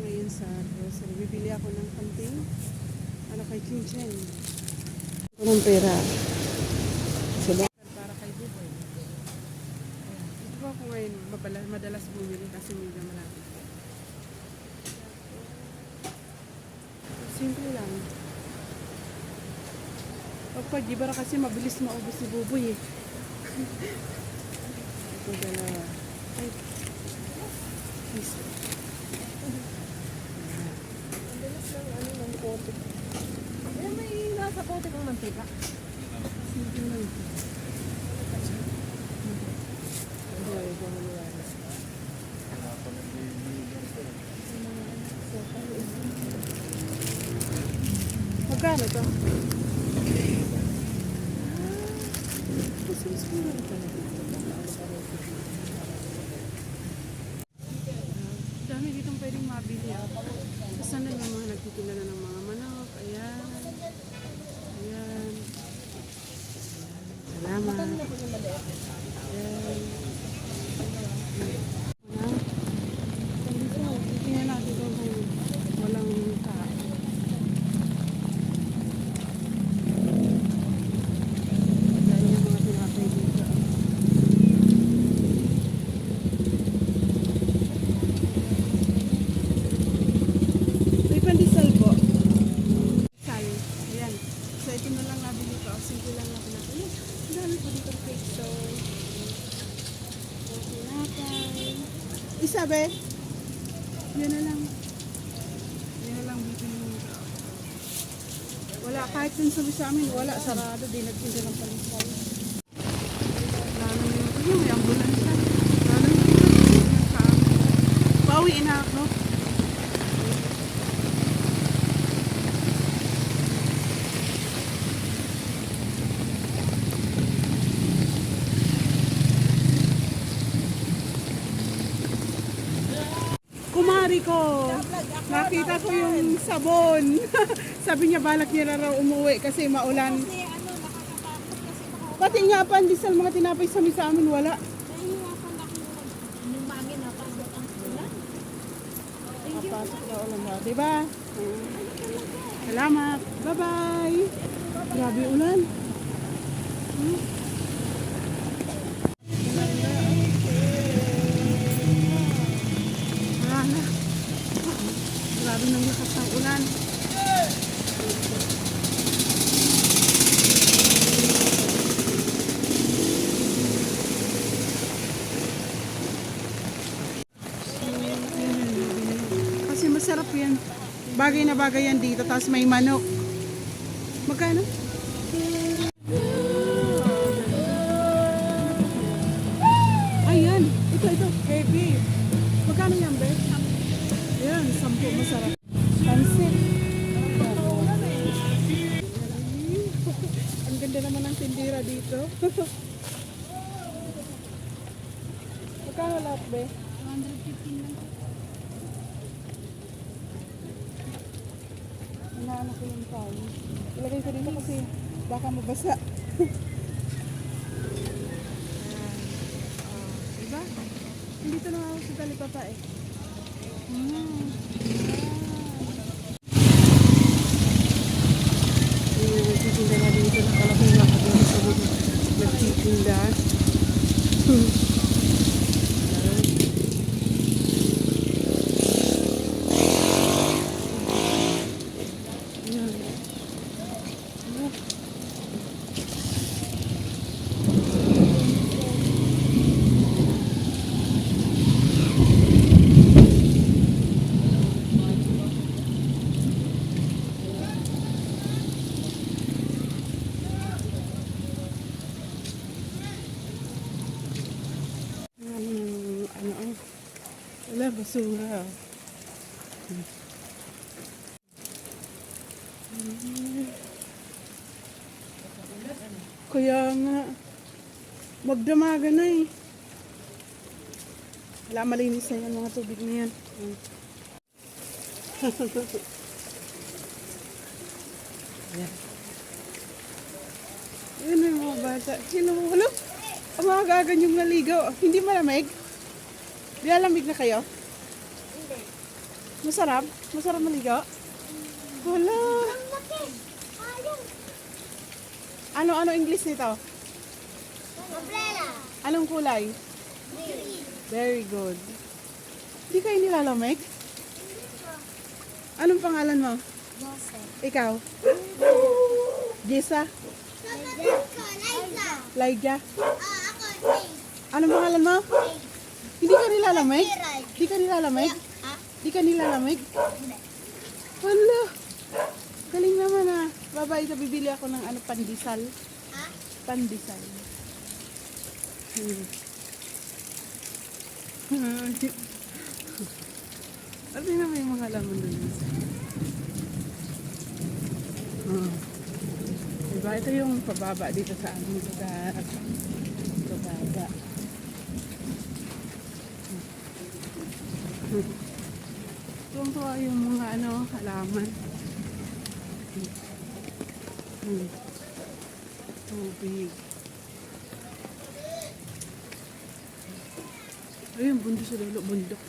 ngayon sa grocery. Bibili ako ng kanting. Ano kay Chin-Chen. Ito ng pera. Sila. Para kay Buboy. Ito po ako ngayon mabala, madalas bumili kasi medyo malapit. Simple lang. Pagpag, ba kasi mabilis maubos si Buboy eh. Ito dalawa. Ay. Yes. Madalas lang ano ng kote. Eh, nasa kote kong mantika. Simple lang. Ito. Magkano to? Kasi mas mura rin talaga. Dami ditong pwedeng mabili. Kasi na yung mga nagtitinda na ng mga manok. Ayan. Ayan. Salamat. Ayan. Wala. Tingnan natin kung walang tao. Dahil yung mga tinapay dito. May pandesal po. Sal. Ayan. So ito na lang nabili ko. Simple lang na pinapay. Ayan. Ang dami po dito cake. So, tinapay. Isa be? Yan na lang. Yan na lang bibili ko. Wala, kahit dun sa sa amin, wala, sarado din, nagtinda ng palisal. Lalo yung, ayun, may ambulansya. Lalo yung sa amin. Pauwi na ako. Kumari ko, nakita ko yung sabon. Sabi niya balak niya na raw umuwi kasi maulan. Kasi ano, nakakatakot kasi baka Pati nga pandesal mga tinapay sa sa amin wala. nahihirapan ako na pasok ang ulan. Papasok na ulan na, di ba? Salamat. Bye-bye. Grabe ulan. Hmm. Bagay na bagay yan dito, tapos may manok. Magkano? Ayan, ito, ito, heavy. Magkano yan, Beth? Ayan, sampu, masarap. Pansit. Ang ganda naman ng tindira dito. Magkano lahat, Beth? 115 lang. Inaano ko yung towel. Ilagay ko dito kasi baka mabasa. Diba? Dito na ako sa talipapa eh. Mm. Nagtitinda na dito. Nakalapin na ako sa nagtitinda. Ayan. Ayan. Ano, ano, ano, wala, basura. Kaya nga, magdamaga na eh. Wala malinis na yan, mga tubig na yan. Hmm. Yan. Yun yung mga bata. Sino mo? Hello? Ang mga gagan yung naligaw. Hindi malamig? Di lamig na kayo? Masarap? Masarap maligo? Wala. Ano, ano English nito? Umbrella. Anong kulay? Green. Very good. Hindi kayo nilalamig? Anong pangalan mo? Joseph. Ikaw? Gisa? Laija? Ah. Anong pangalan mo? Hindi ka nilalamig? Hindi ka nilalamig? Hindi ka nilalamig? Wala. Galing naman ah. Babay, bibili ako ng ano, pandesal. Ha? Pandesal. Hmm. At na may mga laman doon. Hmm. Diba? Ito yung pababa dito sa aming lugar. Pababa. Tuwang-tuwa yung mga ano, halaman. Hmm. Tubig. Ayun, bundok sa dulo. Bundok.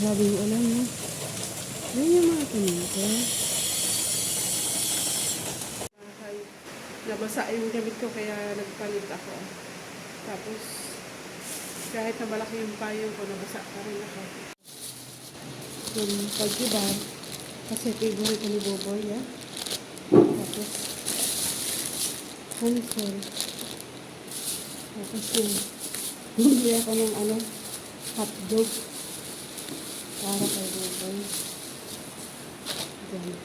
Grabe yung ulan, no? Ayun yung mga pinito. Nabasa yung gamit ko kaya nagpalit ako. Tapos, kahit na malaki yung payong ko, nabasa pa rin ako. Yung pag-ibang, kasi favorite ni Boboy, ya. Tapos, pencil. Tapos yung, bumili ako ng ano, hotdog. Para kay Boboy. Diyan.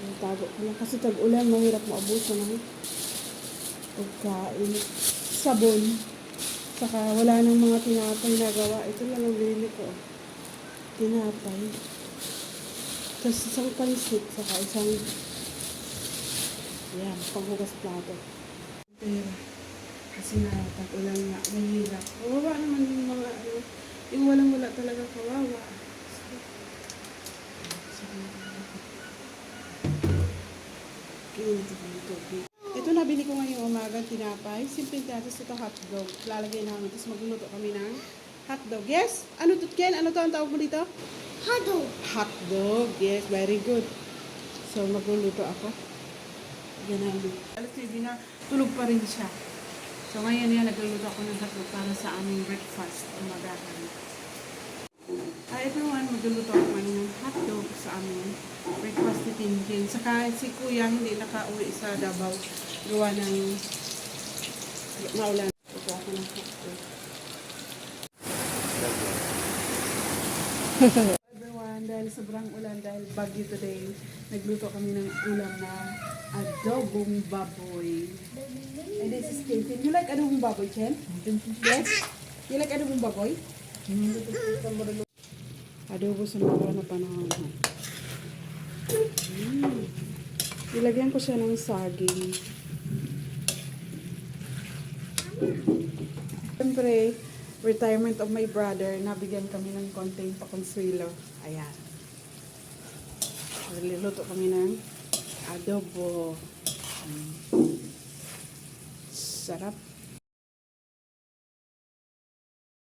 Ang tago ko lang. Kasi tag-ulan, mahirap maabuso ng pagkain. Sabon. Saka wala nang mga tinapay na gawa. Ito lang ang binili ko. Tinapay. Tapos isang pansit. Saka isang yan, panghugas plato. Pero, kasi na tag-ulan nga, mahirap. Kawawa naman yung mga ano, yung walang wala talaga kawawa. So, Kinito ko nabili ko ngayong umaga, tinapay. Simple tapos ito hotdog. Lalagay namin. Tapos magluluto kami ng hotdog. Yes? Ano to, Ken? Ano to ang tawag mo dito? Hado. Hotdog. Yes, very good. So, magluluto ako. Yan namin. Alas 7 na, tulog pa rin siya. So, ngayon yan, nagluluto ako ng hotdog para sa aming breakfast. Umagahan. Hi everyone, magluluto ako ngayon ng hotdog sa aming breakfast ni Tintin. Saka si Kuya hindi nakauwi sa Davao. Gawa ng maulan. Ito ako ng hotdog. Everyone, dahil sobrang ulan, dahil bagyo today, nagluto kami ng ulam na adobong baboy. And this is Tintin. You like adobong baboy, Chen? Yes? You like adobong baboy? Adobo sa mga na panahon. Mm. Ilagyan ko siya ng saging. Siyempre, retirement of my brother, nabigyan kami ng konting pakonsuelo. Ayan. Nagluluto kami ng adobo. Mm. Sarap.